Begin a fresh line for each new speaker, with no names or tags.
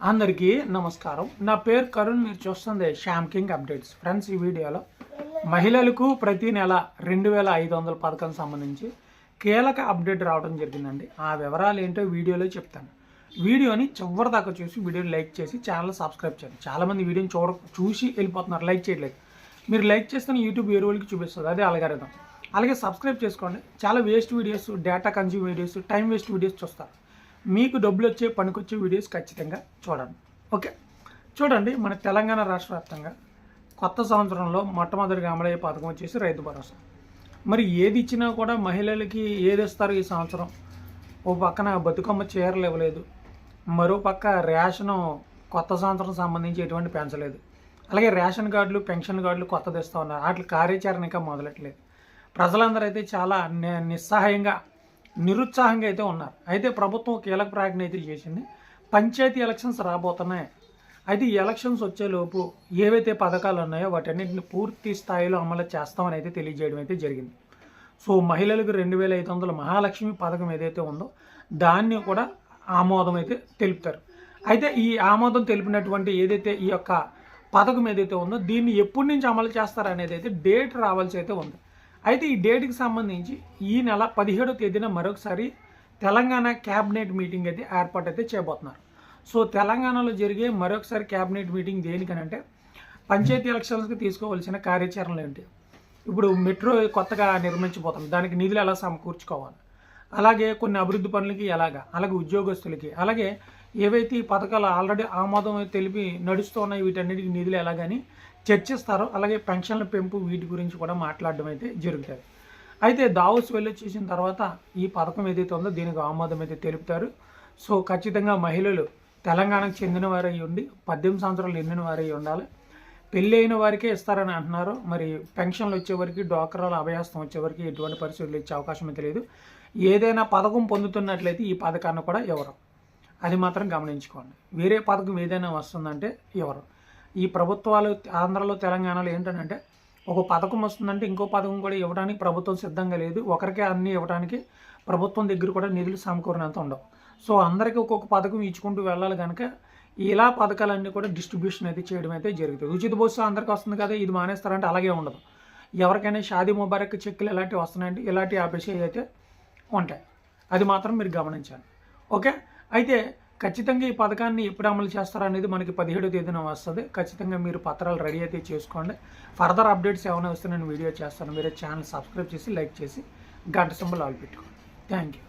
అందరికీ నమస్కారం. నా పేరు కరుణ్ మీరు చూస్తుంది శ్యామ్ కింగ్ అప్డేట్స్. ఫ్రెండ్స్ ఈ వీడియోలో మహిళలకు ప్రతి నెల రెండు వేల ఐదు వందల పథకం సంబంధించి కీలక అప్డేట్ రావడం జరిగిందండి. ఆ వివరాలు ఏంటో వీడియోలో చెప్తాను. వీడియోని చివరి దాకా చూసి వీడియోని లైక్ చేసి ఛానల్ సబ్స్క్రైబ్ చేయండి. చాలామంది వీడియోని చూడ చూసి వెళ్ళిపోతున్నారు. లైక్ చేయట్లేదు. మీరు లైక్ చేస్తే యూట్యూబ్ వేరే వాళ్ళకి చూపిస్తుంది. అదే అలగారిదం అలాగే సబ్స్క్రైబ్ చేసుకోండి. చాలా waste videos data consume videos time waste videos చూస్తారు. మీకు డబ్బులు వచ్చే పనికొచ్చే వీడియోస్ ఖచ్చితంగా చూడండి. ఓకే చూడండి మన తెలంగాణ రాష్ట్ర వ్యాప్తంగా కొత్త సంవత్సరంలో మొట్టమొదటిగా అమలయ్యే పథకం వచ్చేసి రైతు భరోసా. మరి ఏది ఇచ్చినా కూడా మహిళలకి ఏది ఇస్తారు ఈ సంవత్సరం? ఓ పక్కన బతుకమ్మ చీరలు ఇవ్వలేదు. మరో పక్క రేషను కొత్త సంవత్సరం సంబంధించి ఎటువంటి పెంచలేదు అలాగే రేషన్ కార్డులు పెన్షన్ కార్డులు కొత్తది ఇస్తూ ఉన్నారు. వాటి కార్యాచరణ ఇంకా మొదలెట్టలేదు. ప్రజలందరూ అయితే చాలా నిస్సహాయంగా నిరుత్సాహంగా అయితే ఉన్నారు. అయితే ప్రభుత్వం కీలక ప్రకటన అయితే చేసింది. పంచాయతీ ఎలక్షన్స్ రాబోతున్నాయి. అయితే ఈ ఎలక్షన్స్ వచ్చేలోపు ఏవైతే పథకాలు ఉన్నాయో వాటన్నింటిని పూర్తి స్థాయిలో అమలు చేస్తామని అయితే తెలియజేయడం అయితే జరిగింది. సో మహిళలకు రెండు వేల ఐదు వందల మహాలక్ష్మి పథకం ఏదైతే ఉందో దాన్ని కూడా ఆమోదం అయితే తెలుపుతారు. అయితే ఈ ఆమోదం తెలిపినటువంటి ఏదైతే ఈ యొక్క పథకం ఏదైతే ఉందో దీన్ని ఎప్పటి నుంచి అమలు చేస్తారనేది అయితే డేట్ రావాల్సి అయితే ఉంది. అయితే ఈ డేట్కి సంబంధించి ఈ నెల పదిహేడో తేదీన మరొకసారి తెలంగాణ క్యాబినెట్ మీటింగ్ అయితే ఏర్పాటు అయితే చేయబోతున్నారు. సో తెలంగాణలో జరిగే మరొకసారి క్యాబినెట్ మీటింగ్ దేనికనంటే పంచాయతీ ఎలక్షన్స్కి తీసుకోవాల్సిన కార్యాచరణలు ఏంటి? ఇప్పుడు మెట్రో కొత్తగా నిర్మించబోతుంది. దానికి నిధులు ఎలా సమకూర్చుకోవాలి? అలాగే కొన్ని అభివృద్ధి పనులకి ఎలాగా? అలాగే ఉద్యోగస్తులకి. అలాగే ఏవైతే ఈ పథకాలు ఆల్రెడీ ఆమోదం తెలిపి నడుస్తూ ఉన్నాయి వీటన్నిటికి నిధులు ఎలాగని చర్చిస్తారు. అలాగే పెన్షన్ల పెంపు వీటి గురించి కూడా మాట్లాడడం అయితే జరుగుతుంది. అయితే దావోస్ వెళ్ళి చేసిన తర్వాత ఈ పథకం ఏదైతే ఉందో దీనికి ఆమోదం అయితే తెలుపుతారు. సో ఖచ్చితంగా మహిళలు తెలంగాణకు చెందిన వారై ఉండి పద్దెనిమిది సంవత్సరాలు నిండిన వారై ఉండాలి. పెళ్ళి అయిన వారికే ఇస్తారని అంటున్నారు. మరి పెన్షన్లు వచ్చేవరకు డ్వాక్రాల అభయాస్తం వచ్చేవరకు ఎటువంటి పరిస్థితులు ఇచ్చే అవకాశం అయితే లేదు. ఏదైనా పథకం పొందుతున్నట్లయితే ఈ పథకాన్ని కూడా ఎవరు? అది మాత్రం గమనించుకోండి. వేరే పథకం ఏదైనా వస్తుందంటే ఎవరు? ఈ ప్రభుత్వాలు ఆంధ్రలో తెలంగాణలో ఏంటంటే ఒక పథకం వస్తుందంటే ఇంకో పథకం కూడా ఇవ్వడానికి ప్రభుత్వం సిద్ధంగా లేదు. ఒకరికే అన్ని ఇవ్వడానికి ప్రభుత్వం దగ్గర కూడా నిధులు సమకూరినంత ఉండవు. సో అందరికీ ఒక్కొక్క పథకం ఇచ్చుకుంటూ వెళ్ళాలి కనుక ఇలా పథకాలన్నీ కూడా డిస్ట్రిబ్యూషన్ అయితే చేయడం అయితే జరుగుతుంది. ఉచిత బస్సు అందరికీ వస్తుంది కదా ఇది మానేస్తారంటే అలాగే ఉండదు. ఎవరికైనా షాదీ ముబారక్ చెక్కులు ఇలాంటివి వస్తున్నాయంటే ఇలాంటి ఆపేసి అయితే ఉంటాయి. అది మాత్రం మీరు గమనించాలి. ఓకే? అయితే ఖచ్చితంగా ఈ పథకాన్ని ఎప్పుడు అమలు చేస్తారనేది మనకి పదిహేడో తేదీన వస్తుంది. ఖచ్చితంగా మీరు పత్రాలు రెడీ అయితే చేసుకోండి. ఫర్దర్ అప్డేట్స్ ఏమైనా వస్తే నేను వీడియో చేస్తాను. మీరు ఛానల్ సబ్స్క్రైబ్ చేసి లైక్ చేసి గంట సింబల్ ఆల్ పెట్టుకోండి. Thank you